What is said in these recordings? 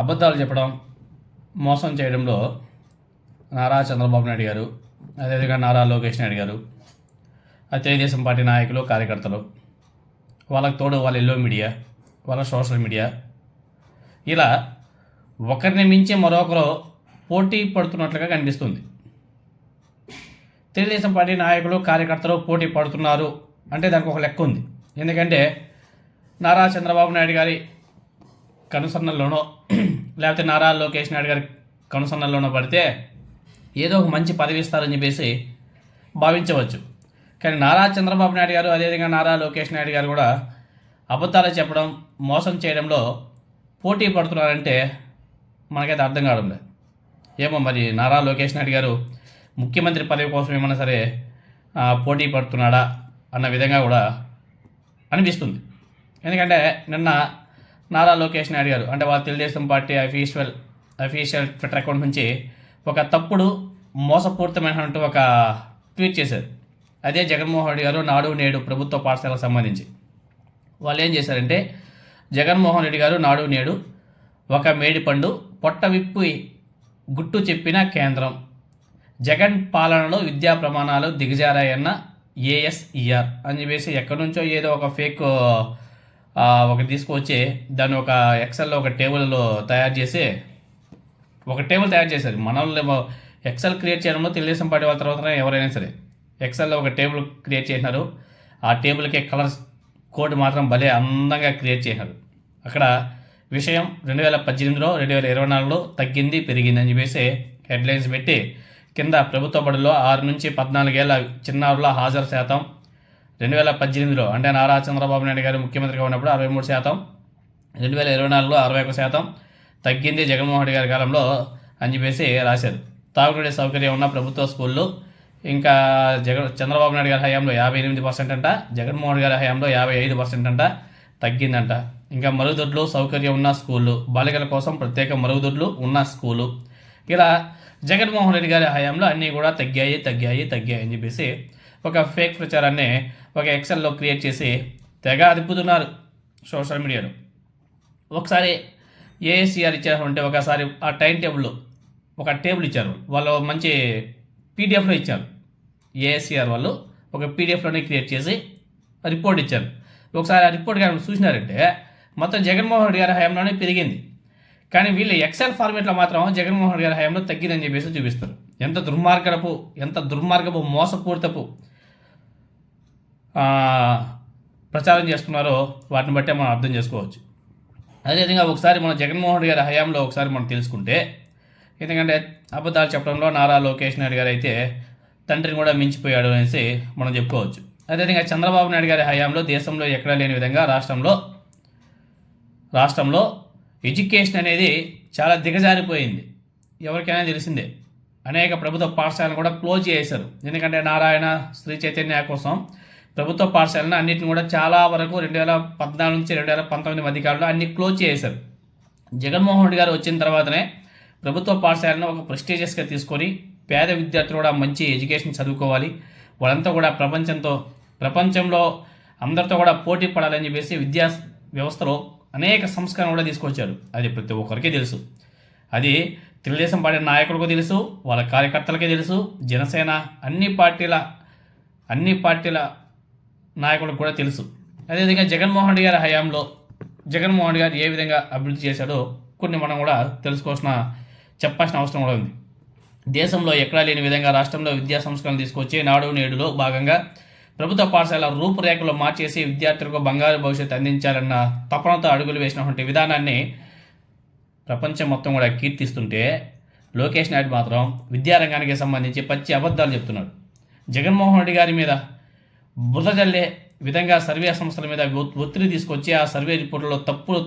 అబద్ధాలు చెప్పడం మోసం చేయడంలో నారా చంద్రబాబు నాయుడు గారు అదేవిధంగా నారా లోకేష్ నాయుడు గారు ఆ తెలుగుదేశం పార్టీ నాయకులు కార్యకర్తలు వాళ్ళకు తోడు వాళ్ళ ఎల్లో మీడియా వాళ్ళ సోషల్ మీడియా. ఇలా ఒకరిని మించి మరొకరు పోటీ పడుతున్నట్లుగా కనిపిస్తుంది. తెలుగుదేశం పార్టీ నాయకులు కార్యకర్తలు పోటీ పడుతున్నారు అంటే దానికి ఒక లెక్క ఉంది. ఎందుకంటే నారా చంద్రబాబు నాయుడు గారి కనుసన్నల్లోనో లేకపోతే నారా లోకేష్ నాయుడు గారి కనుసన్నల్లోనో పడితే ఏదో ఒక మంచి పదవి ఇస్తారని చెప్పేసి భావించవచ్చు. కానీ నారా చంద్రబాబు నాయుడు గారు అదేవిధంగా నారా లోకేష్ నాయుడు గారు కూడా అబద్ధాలు చెప్పడం మోసం చేయడంలో పోటీ పడుతున్నారంటే మనకైతే అర్థం కావడం లేదు. ఏమో మరి నారా లోకేష్ నాయుడు గారు ముఖ్యమంత్రి పదవి కోసం ఏమైనా సరే పోటీ పడుతున్నాడా అన్న విధంగా కూడా అనిపిస్తుంది. ఎందుకంటే నిన్న నారా లోకేష్ నాయుడు గారు. అంటే వాళ్ళ Telugu Desam party official official Twitter account నుంచి ఒక తప్పుడు మోసపూరితమైనటువంటి ఒక ట్వీట్ చేశారు. అదే జగన్మోహన్ రెడ్డి గారు నాడు నేడు ప్రభుత్వ పాఠశాలకు సంబంధించి. వాళ్ళు ఏం చేశారంటే జగన్మోహన్ రెడ్డి గారు నాడు నేడు ఒక మేడిపండు పొట్ట విప్పి గుట్టు చెప్పిన కేంద్రం. జగన్ పాలనలో విద్యా ప్రమాణాలు దిగజారాయన్న ఏఎస్ఈఆర్ అని చెప్పేసి ఎక్కడి నుంచో ఏదో ఒక ఫేక్ ఒకటి తీసుకొచ్చి దాన్ని ఒక ఎక్సెల్లో ఒక టేబుల్లో తయారు చేసి ఒక టేబుల్ తయారు చేశారు మనల్ని ఎక్సెల్ క్రియేట్ చేయడంలో తెలుగుదేశం పార్టీ వాళ్ళ తర్వాత ఎవరైనా సరే ఎక్సెల్లో ఒక టేబుల్ క్రియేట్ చేసినారు. ఆ టేబుల్కి కలర్స్ కోడ్ మాత్రం భలే అందంగా క్రియేట్ చేసినారు. అక్కడ విషయం రెండు వేల పద్దెనిమిదిలో రెండు వేల ఇరవై నాలుగులో తగ్గింది పెరిగింది అని చెప్పేసి హెడ్లైన్స్ పెట్టి కింద ప్రభుత్వ బడుల్లో ఆరు నుంచి పద్నాలుగేళ్ళ చిన్నారుల హాజరు శాతం రెండు వేల పద్దెనిమిదిలో అంటే నారా చంద్రబాబు నాయుడు గారు ముఖ్యమంత్రిగా ఉన్నప్పుడు అరవై మూడు శాతం రెండు వేల ఇరవై నాలుగులో అరవై ఒక శాతం తగ్గింది జగన్మోహన్ రెడ్డి గారి కాలంలో అని చెప్పేసి రాశారు. తాగునీటి సౌకర్యం ఉన్న ప్రభుత్వ స్కూళ్ళు ఇంకా జగన్ చంద్రబాబు నాయుడు గారి హయాంలో యాభై ఎనిమిది పర్సెంట్ అంట జగన్మోహన్ రెడ్డి గారి హయాంలో యాభై ఐదు పర్సెంట్ అంట తగ్గిందంట. ఇంకా మరుగుదొడ్లు సౌకర్యం ఉన్న స్కూళ్ళు బాలికల కోసం ప్రత్యేక మరుగుదొడ్లు ఉన్న స్కూలు ఇలా జగన్మోహన్ రెడ్డి గారి హయాంలో అన్నీ కూడా తగ్గాయి తగ్గాయి తగ్గాయి అని చెప్పేసి ఒక ఫేక్ ప్రచారాన్ని ఒక ఎక్సెల్లో క్రియేట్ చేసి తెగ అదుపుతున్నారు సోషల్ మీడియాలో ఒకసారి ఏఎస్సీఆర్ ఇచ్చారంటే ఒకసారి ఆ టైం టేబుల్ ఒక టేబుల్ ఇచ్చారు. వాళ్ళు మంచి పీడిఎఫ్లో ఇచ్చారు. ఏఎస్సీఆర్ వాళ్ళు ఒక పీడిఎఫ్లోనే క్రియేట్ చేసి రిపోర్ట్ ఇచ్చారు. ఒకసారి ఆ రిపోర్ట్ కానీ చూసినారంటే మొత్తం జగన్మోహన్ రెడ్డి గారి హయాంలోనే పెరిగింది. కానీ వీళ్ళు ఎక్సెల్ ఫార్మేట్లో మాత్రం జగన్మోహన్ రెడ్డి గారి హయాంలో తగ్గిందని చెప్పేసి చూపిస్తారు. ఎంత దుర్మార్గపు ఎంత దుర్మార్గపు మోసపూరితపు ప్రచారం చేస్తున్నారో వాటిని బట్టే మనం అర్థం చేసుకోవచ్చు. అదేవిధంగా ఒకసారి మన జగన్మోహన్ రెడ్డి గారి హయాంలో ఒకసారి మనం తెలుసుకుంటే ఎందుకంటే అబద్ధాలు చెప్పడంలో నారా లోకేష్ నాయుడు గారు అయితే తండ్రిని కూడా మించిపోయాడు అనేసి మనం చెప్పుకోవచ్చు. అదేవిధంగా చంద్రబాబు నాయుడు గారి హయాంలో దేశంలో ఎక్కడా లేని విధంగా రాష్ట్రంలో రాష్ట్రంలో ఎడ్యుకేషన్ అనేది చాలా దిగజారిపోయింది. ఎవరికైనా తెలిసిందే అనేక ప్రభుత్వ పాఠశాలను కూడా క్లోజ్ చేశారు. ఎందుకంటే నారాయణ శ్రీ చైతన్య కోసం ప్రభుత్వ పాఠశాలను అన్నింటిని కూడా చాలా వరకు రెండు వేల పద్నాలుగు నుంచి రెండు వేల పంతొమ్మిది మధ్య కాలంలో అన్ని క్లోజ్ చేశారు. జగన్మోహన్ రెడ్డి గారు వచ్చిన తర్వాతనే ప్రభుత్వ పాఠశాలను ఒక ప్రెస్టీజియస్గా తీసుకొని పేద విద్యార్థులు కూడా మంచి ఎడ్యుకేషన్ చదువుకోవాలి. వాళ్ళంతా కూడా ప్రపంచంతో ప్రపంచంలో అందరితో కూడా పోటీ పడాలని చెప్పేసి విద్యా వ్యవస్థలో అనేక సంస్కరణ కూడా తీసుకొచ్చారు. అది ప్రతి ఒక్కరికి తెలుసు. అది తెలుగుదేశం పార్టీ నాయకులకు తెలుసు వాళ్ళ కార్యకర్తలకే తెలుసు జనసేన అన్ని పార్టీల అన్ని పార్టీల నాయకులకు కూడా తెలుసు. అదేవిధంగా జగన్మోహన్ రెడ్డి గారి హయాంలో జగన్మోహన్ రెడ్డి గారు ఏ విధంగా అభివృద్ధి చేశాడో కొన్ని మనం కూడా తెలుసుకోవాల్సిన చెప్పాల్సిన అవసరం కూడా ఉంది. దేశంలో ఎక్కడా లేని విధంగా రాష్ట్రంలో విద్యా సంస్కరణ తీసుకొచ్చి నాడు నేడులో భాగంగా ప్రభుత్వ పాఠశాల రూపురేఖలు మార్చేసి విద్యార్థులకు బంగారు భవిష్యత్తు అందించాలన్న తపనతో అడుగులు వేసినటువంటి విధానాన్ని ప్రపంచం మొత్తం కూడా కీర్తిస్తుంటే లోకేష్ నాయుడు మాత్రం విద్యారంగానికి సంబంధించి పచ్చి అబద్ధాలు చెప్తున్నాడు. జగన్మోహన్ రెడ్డి గారి మీద బురద జల్లే విధంగా సర్వే సంస్థల మీద ఒత్తిడి తీసుకొచ్చి ఆ సర్వే రిపోర్టులో తప్పులు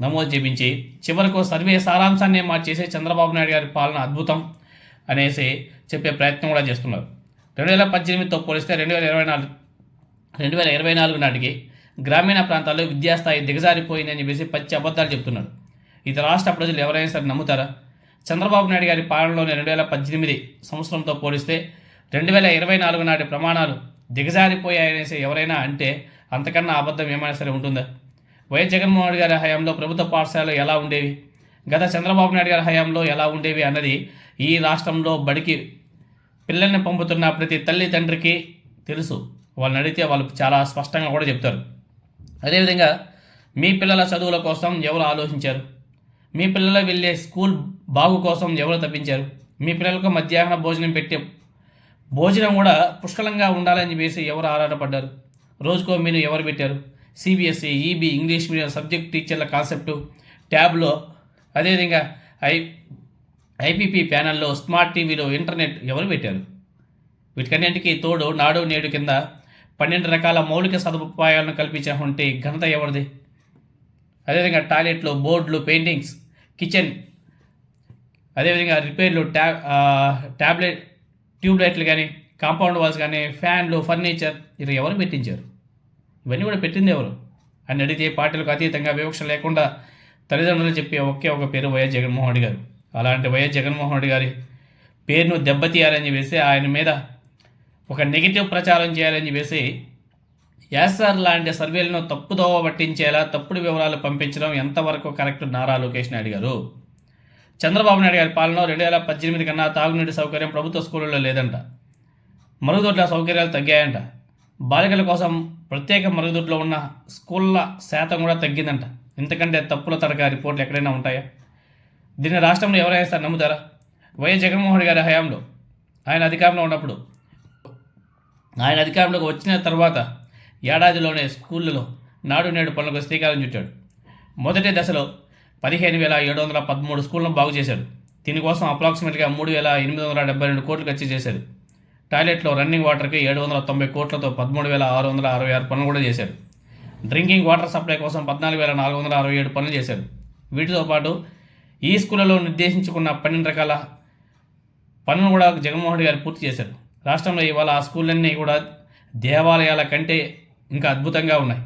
నమోదు చేపించి చివరకు సర్వే సారాంశాన్ని మార్చేసి చంద్రబాబు నాయుడు గారి పాలన అద్భుతం అనేసి చెప్పే ప్రయత్నం కూడా చేస్తున్నారు. రెండు వేల పద్దెనిమిదితో పోలిస్తే రెండు వేల ఇరవై నాలుగు రెండు వేల ఇరవై నాలుగు నాటికి గ్రామీణ ప్రాంతాల్లో విద్యాస్థాయి దిగజారిపోయిందని చెప్పేసి పచ్చి అబద్ధాలు చెప్తున్నారు. ఇది రాష్ట్ర ప్రజలు ఎవరైనా సరే నమ్ముతారా? చంద్రబాబు నాయుడు గారి పాలనలోని రెండు వేల పద్దెనిమిది సంవత్సరంతో పోలిస్తే రెండు వేల ఇరవై నాలుగు నాటి ప్రమాణాలు దిగజారిపోయాయనేసి ఎవరైనా అంటే అంతకన్నా అబద్ధం ఏమైనా సరే ఉంటుందా? వైఎస్ జగన్మోహన్ రెడ్డి గారి హయాంలో ప్రభుత్వ పాఠశాలలు ఎలా ఉండేవి? గత చంద్రబాబు నాయుడు గారి హయాంలో ఎలా ఉండేవి అన్నది ఈ రాష్ట్రంలో బడికి పిల్లల్ని పంపుతున్న ప్రతి తల్లి తండ్రికి తెలుసు. వాళ్ళని అడిగితే వాళ్ళు చాలా స్పష్టంగా కూడా చెప్తారు. అదేవిధంగా మీ పిల్లల చదువుల కోసం ఎవరు ఆలోచించారు? మీ పిల్లలు వెళ్ళే స్కూల్ బాగు కోసం ఎవరు తప్పించారు? మీ పిల్లలకు మధ్యాహ్న భోజనం పెట్టే భోజనం కూడా పుష్కలంగా ఉండాలని చెప్పేసి ఎవరు ఆరాటపడ్డారు? రోజుకో మీను ఎవరు పెట్టారు? CBSE EB English medium subject టీచర్ల కాన్సెప్టు ట్యాబ్లో అదేవిధంగా ఐ ఐపీపీ ప్యానల్లో స్మార్ట్ టీవీలో ఇంటర్నెట్ ఎవరు పెట్టారు? వీటికన్నింటికి తోడు నాడు నేడు కింద పన్నెండు రకాల మౌలిక సదుపాయాలను కల్పించినటువంటి ఘనత ఎవరిది? అదేవిధంగా టాయిలెట్లు బోర్డులు పెయింటింగ్స్ కిచెన్ అదేవిధంగా రిపేర్లు ట్యా ట్యాబ్లెట్ ట్యూబ్ లైట్లు కానీ కాంపౌండ్ వాల్స్ కానీ ఫ్యాన్లు ఫర్నిచర్ ఇది ఎవరు పెట్టించారు? ఇవన్నీ కూడా పెట్టింది ఎవరు? అని అడిగితే పార్టీలకు అతీతంగా వివక్ష లేకుండా తల్లిదండ్రులు చెప్పే ఒకే ఒక పేరు వైఎస్ జగన్మోహన్ రెడ్డి గారు. అలాంటి వైఎస్ జగన్మోహన్ రెడ్డి గారి పేరును దెబ్బతీయాలని చెప్పేసి ఆయన మీద ఒక నెగిటివ్ ప్రచారం చేయాలని చెప్పేసి యాసర్ లాంటి సర్వేలను తప్పుదోవ పట్టించేలా తప్పుడు వివరాలు పంపించడం ఎంతవరకు కరెక్ట్? నారా లోకేష్ నాయుడు గారు. చంద్రబాబు నాయుడు గారి పాలన రెండు వేల పద్దెనిమిది కన్నా తాగునీటి సౌకర్యం ప్రభుత్వ స్కూళ్ళలో లేదంట. మరుగుదొడ్ల సౌకర్యాలు తగ్గాయంట. బాలికల కోసం ప్రత్యేక మరుగుదొడ్లో ఉన్న స్కూళ్ళ శాతం కూడా తగ్గిందంట. ఎందుకంటే తప్పుల తడక రిపోర్ట్లు ఎక్కడైనా ఉంటాయా? దీన్ని రాష్ట్రంలో ఎవరైనా సార్ నమ్ముతారా? వైఎస్ జగన్మోహన్ గారి హయాంలో ఆయన అధికారంలో ఉన్నప్పుడు ఆయన అధికారంలోకి వచ్చిన తర్వాత ఏడాదిలోనే స్కూళ్ళలో నాడు నేడు పనులకు శ్రీకారం చుట్టాడు. మొదటి దశలో పదిహేను వేల ఏడు వందల పదమూడు స్కూళ్ళను బాగు చేశారు దీనికోసం అప్రాక్సిమేట్గా మూడు వేల ఎనిమిది వందల డెబ్బై రెండు కోట్లు ఖర్చు చేశారు టాయిలెట్లో రన్నింగ్ వాటర్కి ఏడు వందల తొంభై కోట్లతో పదమూడు వేల ఆరు వందల అరవై ఆరు పనులు కూడా చేశారు డ్రింకింగ్ వాటర్ సప్లై కోసం పద్నాలుగు వేల నాలుగు వందల అరవై ఏడు పనులు చేశారు వీటితో పాటు ఈ స్కూళ్ళలో నిర్దేశించుకున్న పన్నెండు రకాల పనులు కూడా జగన్మోహన్ రెడ్డి గారు పూర్తి చేశారు. రాష్ట్రంలో ఇవాళ ఆ స్కూళ్ళన్నీ కూడా దేవాలయాల కంటే ఇంకా అద్భుతంగా ఉన్నాయి.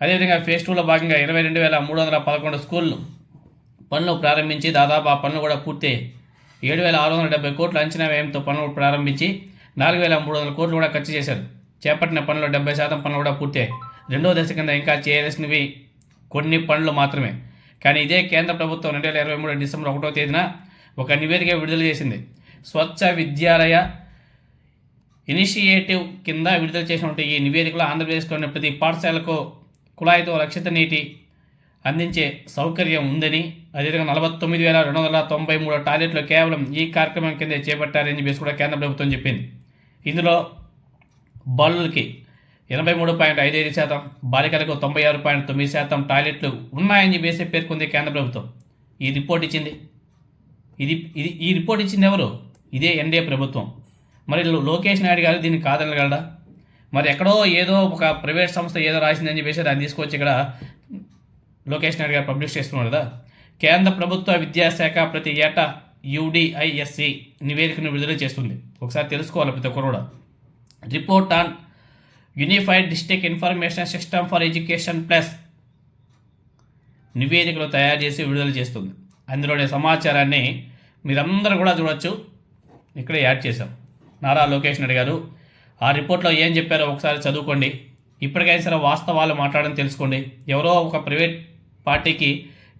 అదేవిధంగా ఫేస్ టూలో భాగంగా ఇరవై రెండు వేల మూడు వందల పదకొండు స్కూళ్ళు పనులు ప్రారంభించి దాదాపు ఆ పనులు కూడా పూర్తి ఏడు వేల ఆరు వందల డెబ్బై కోట్ల అంచనా వ్యయంతో పనులు ప్రారంభించి నాలుగు వేల మూడు వందల కోట్లు కూడా ఖర్చు చేశారు. చేపట్టిన పనులు డెబ్బై శాతం పనులు కూడా పూర్తయ్యాయి రెండో దశ కింద ఇంకా చేయాల్సినవి కొన్ని పనులు మాత్రమే. కానీ ఇదే కేంద్ర ప్రభుత్వం రెండు వేల ఇరవై మూడు డిసెంబర్ ఒకటో తేదీన ఒక నివేదిక విడుదల చేసింది. స్వచ్ఛ విద్యాలయ ఇనిషియేటివ్ కింద విడుదల చేసినటువంటి ఈ నివేదికలో ఆంధ్రప్రదేశ్లోని ప్రతి పాఠశాలకు కుళాయితో రక్షిత నీటి అందించే సౌకర్యం ఉందని అదేవిధంగా నలభై తొమ్మిది వేల రెండు వందల తొంభై మూడు టాయిలెట్లు కేవలం ఈ కార్యక్రమం కింద చేపట్టారని చెప్పేసి కూడా కేంద్ర ప్రభుత్వం చెప్పింది. ఇందులో బాలులకి ఎనభై మూడు పాయింట్ ఐదు ఐదు శాతం బాలికలకు తొంభై ఆరు పాయింట్ తొమ్మిది శాతం టాయిలెట్లు ఉన్నాయని చెప్పేసి పేర్కొంది కేంద్ర ప్రభుత్వం. ఈ రిపోర్ట్ ఇచ్చింది. ఇది ఇది ఈ రిపోర్ట్ ఇచ్చింది ఎవరు? ఇదే ఎన్డీఏ ప్రభుత్వం. మరి లోకేష్ నాయుడు గారు దీన్ని కాదనగలడా మరి ఎక్కడో ఏదో ఒక ప్రైవేట్ సంస్థ ఏదో రాసిందని చెప్పేసి దాన్ని తీసుకొచ్చి ఇక్కడ లోకేష్ నాయుడు గారు పబ్లిష్ చేస్తున్నారు కదా కేంద్ర ప్రభుత్వ విద్యాశాఖ ప్రతి ఏటా యూడిఐఎస్సి నివేదికను విడుదల చేస్తుంది. ఒకసారి తెలుసుకోవాలి ప్రతి ఒక్కరు కూడా. Report on unified district information system for education plus నివేదికలు తయారు చేసి విడుదల చేస్తుంది. అందులోని సమాచారాన్ని మీరందరూ కూడా చూడొచ్చు. ఇక్కడ యాడ్ చేశాం. నారా లోకేష్ నాయుడు గారు ఆ రిపోర్ట్లో ఏం చెప్పారో ఒకసారి చదువుకోండి. ఇప్పటికైనా సరే వాస్తవాలు మాట్లాడడం తెలుసుకోండి. ఎవరో ఒక ప్రైవేట్ పార్టీకి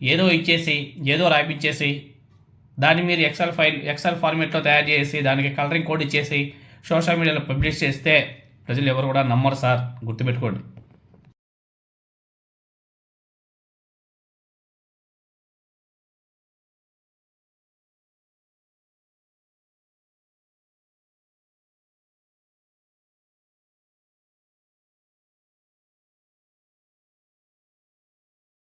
ఏదో ఇచ్చేసి ఏదో రాయించేసి దాన్ని మీరు ఎక్సెల్ ఫైల్ ఎక్సెల్ ఫార్మేట్లో తయారు చేసి దానికి కలరింగ్ కోడ్ ఇచ్చేసి సోషల్ మీడియాలో పబ్లిష్ చేస్తే ప్రజలు ఎవరు కూడా నమ్మరు సార్. గుర్తుపెట్టుకోండి.